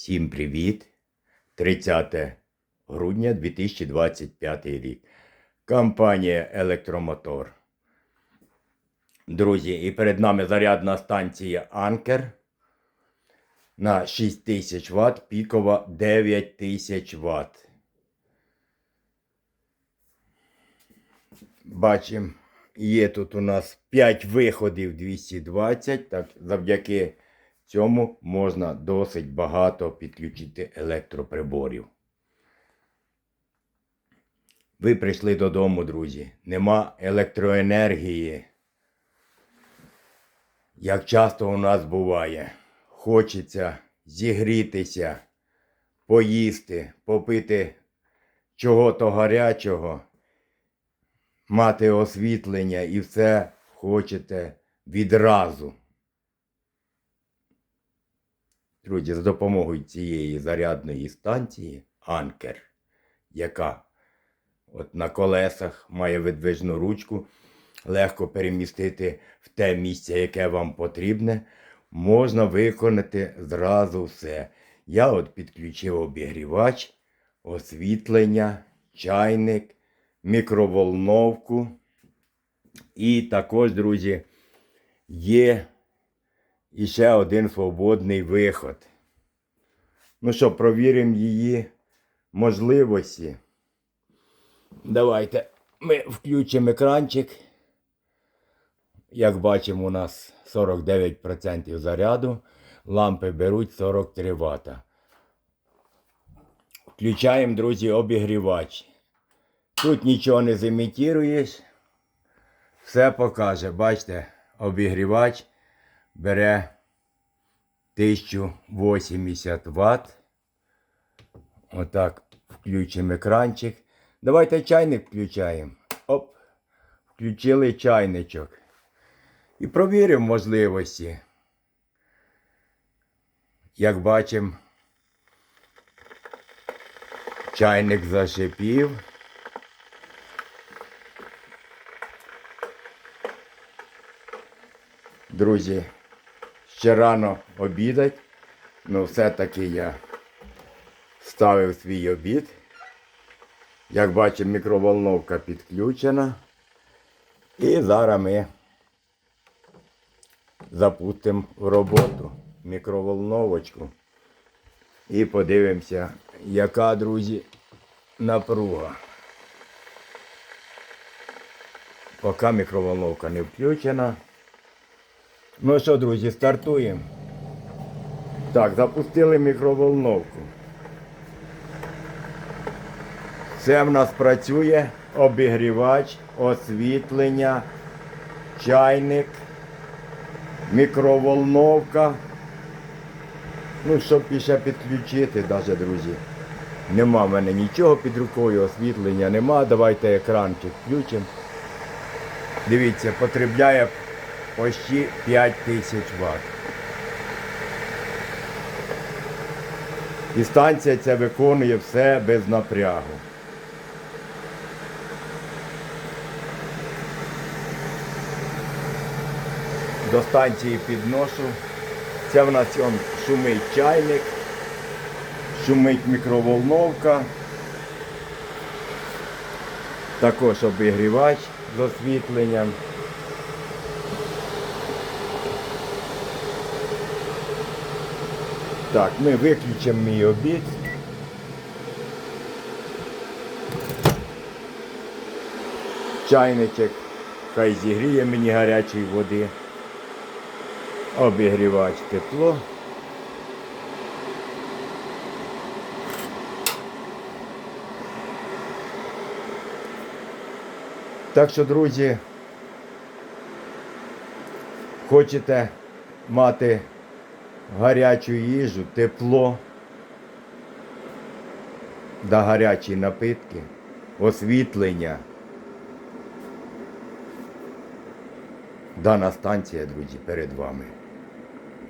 Всім привіт! 30 грудня 2025 рік. Компанія Електромотор. Друзі, і перед нами зарядна станція Анкер на 6000 Вт, пікова 9000 Вт. Бачимо, є тут у нас 5 виходів 220, так завдяки цьому можна досить багато підключити електроприборів. Ви прийшли додому, друзі. Нема електроенергії. Як часто у нас буває, хочеться зігрітися, поїсти, попити чого-то гарячого, мати освітлення і все хочете відразу. Друзі, за допомогою цієї зарядної станції Анкер, яка от на колесах має видвижну ручку, легко перемістити в те місце, яке вам потрібне, можна виконати зразу все. Я от підключив обігрівач, освітлення, чайник, мікроволновку. І також, друзі, є і ще один свободний виход. Ну що, провіримо її можливості. Давайте ми включимо екранчик. Як бачимо, у нас 49% заряду. Лампи беруть 43 Вт. Включаємо, друзі, обігрівач. Тут нічого не зімітіруєш. Все покаже. Бачите, обігрівач бере 1080 Вт. Отак включимо екранчик. Давайте чайник включаємо. Оп. Включили чайничок. І провіримо можливості. Як бачимо, чайник зашипів. Друзі, ще рано обідать, але все-таки я ставив свій обід. Як бачимо, мікроволновка підключена. І зараз ми запустимо в роботу мікроволновочку. І подивимося, яка, друзі, напруга. Поки мікроволновка не включена. Ну що, друзі, стартуємо. Так, запустили мікроволновку. Це в нас працює обігрівач, освітлення, чайник, мікроволновка. Ну, щоб ще підключити, навіть, друзі. Нема в мене нічого під рукою, освітлення нема. Давайте екранчик включимо. Дивіться, потребляє почти 5000 Вт. І станція ця виконує все без напрягу. До станції підношу. Це в нас он шумить чайник, шумить мікроволновка, також обігрівач з освітленням. Так, ми виключимо мій обід. Чайничок хай зігріє мені гарячої води. Обігрівач тепло. Так що, друзі, хочете мати гарячу їжу, тепло, да гарячі напитки, освітлення. Дана станція, друзі, перед вами.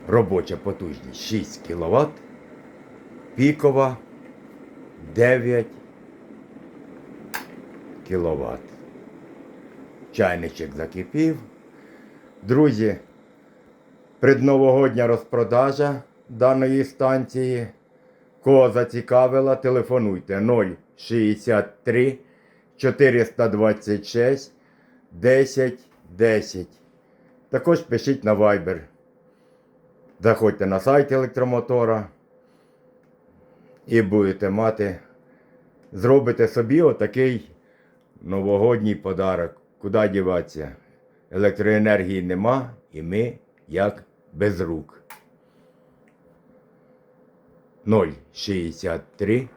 Робоча потужність 6 кВт, пікова 9 кВт. Чайничок закипів. Друзі, предновогодня розпродажа даної станції Кого зацікавила, телефонуйте 063 426 10 10. Також пишіть на Viber. Заходьте на сайт електромотора і будете мати, зробите собі отакий новогодній подарок. Куди діватися? Електроенергії нема, і ми як без рук. 063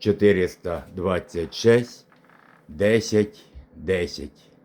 426 10 10.